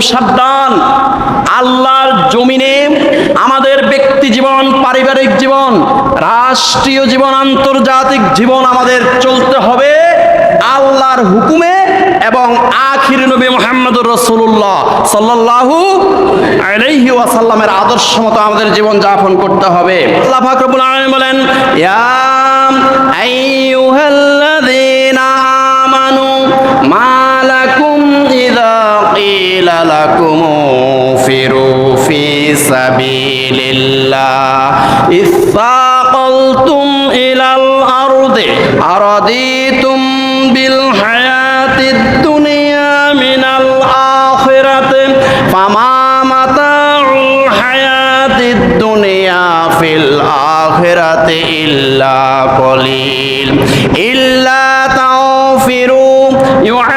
সাবধান। আল্লাহর জমিনে আমাদের ব্যক্তি জীবন, পারিবারিক জীবন, রাষ্ট্রীয় জীবন, আন্তর্জাতিক জীবন আমাদের চলতে হবে। আল্লাহর হুকুমে এবং আখির নবী মোহাম্মদুর রসুল্লাহ সাল্লাল্লাহু আলাইহি ওয়াসাল্লামের আদর্শ মতো আমাদের জীবন যাপন করতে হবে। আল্লাহ পাক রব্বুল আলামিন বলেন, ইয়া قيل لكم انفروا في سبيل الله إذ ثاقلتم إلى الأرض أرضيتم بالحياة الدنيا من الآخرة فما متاع الحياة الدنيا في الآخرة إلا قليل إلا تغفروا يعذبكم عذابا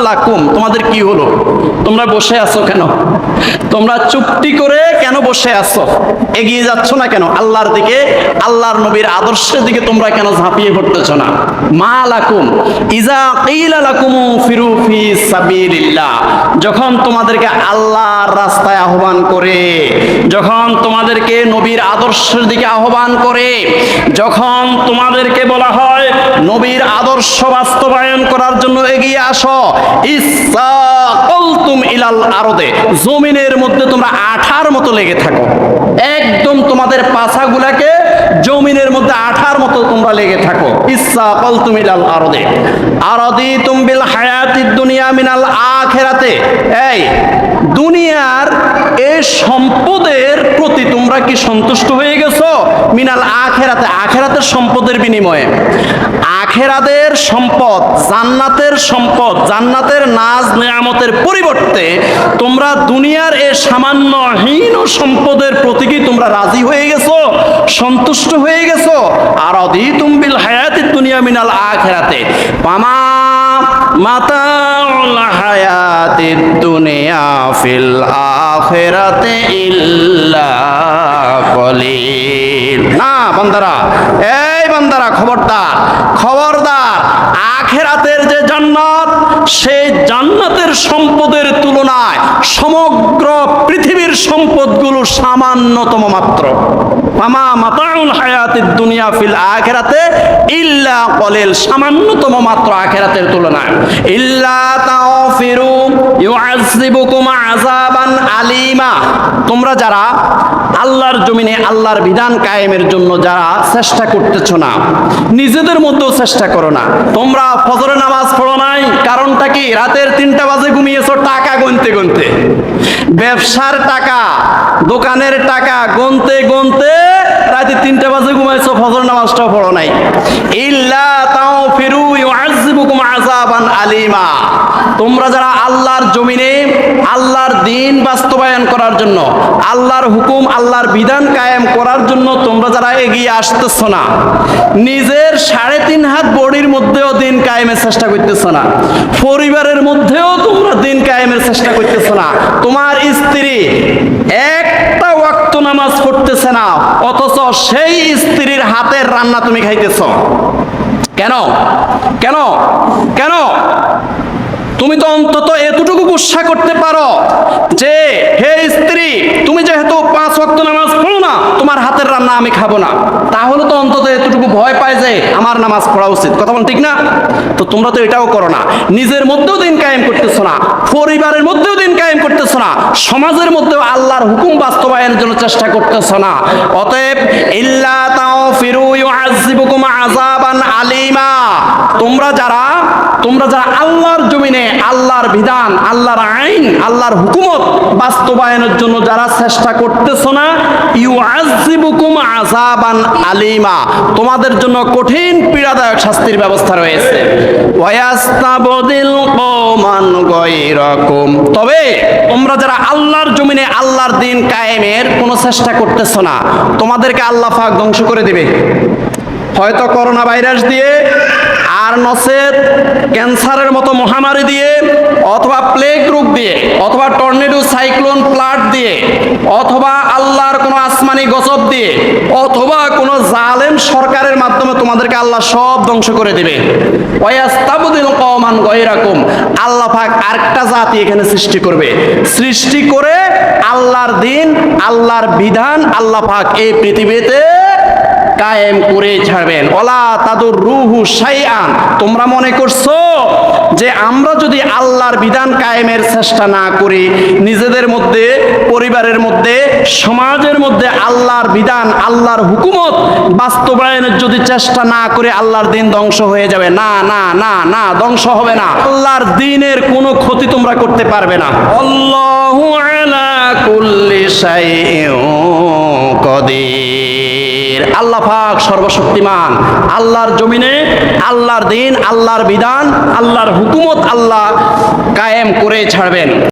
মালাকুম তোমাদের কি হলো? তোমরা বসে আছো কেন? তোমরা চুক্তি করে কেন বসে আছো? এগিয়ে যাচ্ছ না কেন? আল্লাহর দিকে, আল্লাহর নবীর আদর্শের দিকে তোমরা কেন ঝাঁপিয়ে পড়তেছ না? মালাকুম, ইজা কিলা লাকুম ফিরু ফি সাবিলিল্লাহ। যখন তোমাদেরকে আল্লাহর রাস্তায় আহ্বান করে, যখন তোমাদেরকে নবীর আদর্শের দিকে আহ্বান করে, যখন তোমাদেরকে বলা হয় নবীর আদর্শ বাস্তবায়ন করার জন্য এগিয়ে আসো ইসাকুলতুম ইলাল আরদে, জমিনের মধ্যে তোমরা আঠার মতো লেগে থাকো। একদম তোমাদের পাছাগুলাকে জমিনের মধ্যে আঠার মতো তোমরা লেগে থাকো। ইসাকুলতুম ইলাল আরদে। আরদিতুম বিল হায়াতিদ দুনিয়া মিনাল আখিরাতে। এই, দুনিয়ার এই সম্পদের প্রতি তোমরা কি সন্তুষ্ট হয়ে গেছো? মিনাল আখেরাতে, আখেরাতের সম্পদের বিনিময়ে। আখেরাতের সম্পদ, জান্নাতের সম্পদ, জান্নাতের নাজ নেয়ামতের পরিবর্তে তোমরা দুনিয়ার এ সামান্য হীন সম্পদের প্রতি কি তোমরা রাজি হয়ে গেছো, সন্তুষ্ট হয়ে গেছো আর অধি তুমবিল হায়াতি দুনিয়া মিনাল আখেরাতে পামা মাতা হায়াতিদ দুনিয়া ফিল আখেরাতে ইল্লা কলিল। না, বান্দারা এই বান্দারা খবরদার খবরদার। আখেরাতের যে জান্নাত, সেই জান্নাতের সম্পদের তুলনায় সমগ্র পৃথিবীর সম্পদগুলো সামান্যতম মাত্র। মামা মাতাউল হায়াতিদ দুনিয়া ফিল আখিরাতে ইল্লা কলিল, সামান্যতম মাত্র আখেরাতের তুলনায়। ইল্লা তাওফিরু ইউআযিবুকুম আলিমা। তোমরা যারা আল্লাহর জমিনে আল্লাহর বিধান কায়েমের জন্য যারা চেষ্টা করতেছ না, নিজেদের মধ্যেও চেষ্টা করো না। তোমরা ফজরের নামাজ পড়ো নাই, কারণটা কি? রাতের তিনটা বাজে ঘুমিয়েছো টাকা গুনতে গুনতে। ব্যবসার টাকা, দোকানের টাকা গুনতে গুনতে রাতে তিনটা বাজে ঘুমাইছো ফজর নামাজটাও পড়ো নাই। ইল্লা আযাবান আলিমা। তোমরা যারা আল্লাহর জমিনে আল্লাহর দিন বাস্তবায়ন করার জন্য, আল্লাহর হুকুম, আল্লাহর বিধান কায়েম করার জন্য তোমরা যারা এগিয়ে আসতেছ না, নিজের সাড়ে তিন হাত বডির মধ্যেও দিন কায়েমের চেষ্টা করতেছ না, পরিবারের মধ্যেও তোমরা দিন কায়েমের চেষ্টা করতেছ না। তোমার স্ত্রী একটা ওয়াক্ত নামাজ পড়তেছে না, অথচ সেই স্ত্রীর হাতের রান্না তুমি খাইতেছ। কেন? কেন? কেন? তুমি তো অন্তত এতটুকু গুসা করতে পারো যে, হে স্ত্রী, তুমি যেহেতু পাঁচ ওয়াক্ত নামাজ পড়ো না, তোমার হাতের রান্না আমি খাব না। তাহলে তো অন্তত এতটুকু ভয় পায় যে, আমার নামাজ পড়া উচিত। কথা বল ঠিক না? তো তোমরা তো এটাও করো না। নিজের মধ্যেও দিন কায়েম করতেছো না। পরিবারের মধ্যেও দিন কায়েম করতেছো না। সমাজের মধ্যেও আল্লাহর হুকুম বাস্তবায়নের জন্য চেষ্টা করতেছো না। অতএব ইল্লা তাও ফিরু ইউআযিবুকুম আযাবান আলিমা। তোমরা যারা তোমরা যারা আল্লাহর জমিনে, আল্লাহর বিধান, আল্লাহর আইন, আল্লাহর হুকুমত বাস্তবায়নের জন্য যারা চেষ্টা করতেছো না ইউ আজিবুকুম আযাবান আলিমা। তোমাদের জন্য কঠিন পীড়াদায়ক শাস্তির ব্যবস্থা রয়েছে। ওয়াস্তাবদিল কওমান গায়রাকুম। তবে তোমরা যারা আল্লাহর জমিনে, আল্লাহর দিন কায়েমের কোনো চেষ্টা করতেছো না, তোমাদেরকে আল্লাহ পাক ধ্বংস করে দিবে। হয়তো করোনা ভাইরাস দিয়ে আর নসের ক্যান্সারের মতো মহামারী দিয়ে অথবা প্লেগ রোগ দিয়ে, অথবা টর্নেডো সাইক্লোন প্লাট দিয়ে, অথবা আল্লাহর কোনো আসমানি গজব দিয়ে, অথবা কোনো জালেম সরকারের মাধ্যমে তোমাদেরকে আল্লাহ সব ধ্বংস করে দেবে। ওয়াস্তাবদিল কওমান গায়রাকুম, আল্লাহ পাক আরেকটা জাতি এখানে সৃষ্টি করবে। সৃষ্টি করে আল্লাহর দিন, আল্লাহর বিধান, আল্লাহ পাক এই পৃথিবীতে কায়েম করে ছাড়বেন। ওলা তাদুর রুহু শাইআন। তোমরা মনে করছ যে আমরা যদি আল্লাহর বিধান কায়েমের চেষ্টা না করি, নিজেদের মধ্যে, পরিবারের মধ্যে, সমাজের মধ্যে আল্লাহর বিধান, আল্লাহর হুকুমত বাস্তবায়নের যদি চেষ্টা না করে আল্লাহর দিন ধ্বংস হয়ে যাবে, না না না না, ধ্বংস হবে না। আল্লাহর দিনের কোনো ক্ষতি তোমরা করতে পারবে না। আল্লাহু আলা কুল্লি শাইইন কদির। আল্লাহ পাক সর্বশক্তিমান। আল্লাহর জমিনে আল্লাহর দিন, আল্লাহর বিধান, আল্লাহর হুকুমত আল্লাহ কায়েম করে ছাড়বেন।